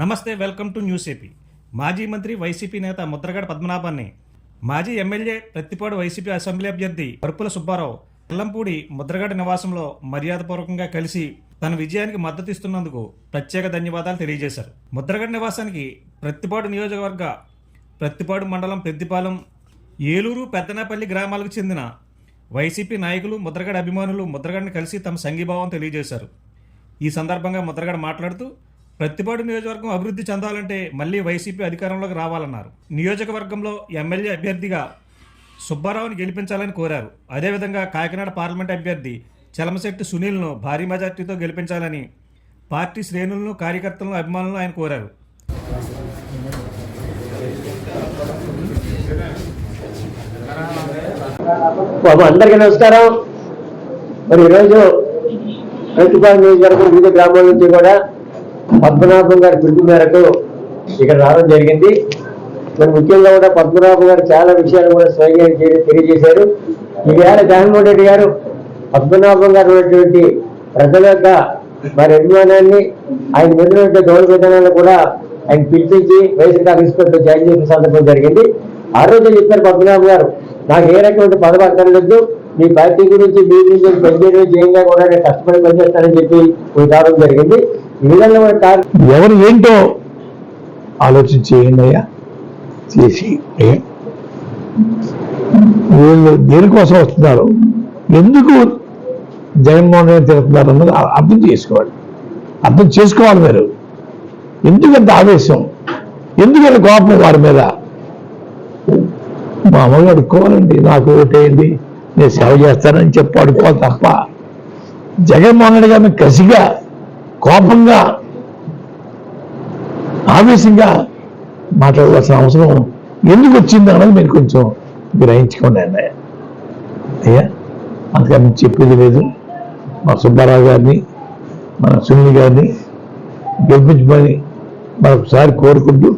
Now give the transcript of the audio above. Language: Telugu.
నమస్తే వెల్కమ్ టు న్యూస్ ఏపీ. మాజీ మంత్రి వైసీపీ నేత ముద్రగడ పద్మనాభాన్ని మాజీ ఎమ్మెల్యే ప్రత్తిపాడు వైసీపీ అసెంబ్లీ అభ్యర్థి పరుపుల సుబ్బారావు ఎల్లంపూడి ముద్రగడ నివాసంలో మర్యాదపూర్వకంగా కలిసి తన విజయానికి మద్దతు ఇస్తున్నందుకు ప్రత్యేక ధన్యవాదాలు తెలియజేశారు. ముద్రగడ నివాసానికి ప్రత్తిపాడు నియోజకవర్గ ప్రత్తిపాడు మండలం పెద్దిపాలెం ఏలూరు పెద్దనపల్లి గ్రామాలకు చెందిన వైసీపీ నాయకులు ముద్రగడ అభిమానులు ముద్రగడని కలిసి తమ సంఘీభావం తెలియజేశారు. ఈ సందర్భంగా ముద్రగడ మాట్లాడుతూ ప్రతిపాడు నియోజకవర్గం అభివృద్ధి చెందాలంటే మళ్ళీ వైసీపీ అధికారంలోకి రావాలన్నారు. నియోజకవర్గంలో ఎమ్మెల్యే అభ్యర్థిగా సుబ్బారావుని గెలిపించాలని కోరారు. అదేవిధంగా కాకినాడ పార్లమెంట్ అభ్యర్థి చలమశెట్టి సునీల్ను భారీ మెజార్టీతో గెలిపించాలని పార్టీ శ్రేణులను కార్యకర్తలను అభిమానులను ఆయన కోరారు. బాబు అందరికీ నమస్కారం. మరి ఈరోజు ప్రతిపాదన నియోజకవర్గం వివిధ గ్రామాల నుంచి కూడా పద్మనాభం గారి పిలుపు మేరకు ఇక్కడ రావడం జరిగింది. మరి ముఖ్యంగా కూడా పద్మనాభం గారు చాలా విషయాలు కూడా స్వయంగా తెలియజేశారు. ఈవేళ జగన్మోహన్ రెడ్డి గారు పద్మనాభం గారు ఉన్నటువంటి ప్రజల యొక్క మరి అభిమానాన్ని ఆయన మీద ఉన్నటువంటి గౌరవ విధానాలను కూడా ఆయన పిలిపించి వైఎస్ఆర్ కాంగ్రెస్ పార్టీలో జాయిన్ చేసిన సందర్భం జరిగింది. ఆ రోజు చెప్పారు పద్మనాభం గారు నాకు ఏ రకమైన పదవి అక్కర్లేదు. మీ పార్టీ గురించి మీ గురించి పనిచేయడం చేయంగా కూడా నేను కష్టపడి పనిచేస్తానని చెప్పి మీకు జరిగింది. ఎవరు ఏంటో ఆలోచన చేయండి అయ్యా. చేసి వీళ్ళు దేనికోసం వస్తున్నారు? ఎందుకు జగన్మోహన్ రెడ్డి తిరుగుతున్నారు అన్నది అర్థం చేసుకోవాలి. అర్థం చేసుకోవాలి మీరు. ఎందుకంత ఆవేశం? ఎందుకంత కోపం వారి మీద? మామూలుగా అడుక్కోవాలండి. నాకు ఓటేయండి నేను సేవ చేస్తానని చెప్పి అడుక్కోవాలి తప్ప. జగన్మోహన్ రెడ్డి గారిని కసిగా కోపంగా ఆవేశంగా మాట్లాడవలసిన అవసరం ఎందుకు వచ్చింది అన్నది మీరు కొంచెం గ్రహించుకోండి అన్నయ్య. అయ్యా అందుకని చెప్పేది లేదు. మా సుబ్బారావు గారిని మన సునీల్ గారిని గెలిపించమని మరొకసారి కోరుకుంటూ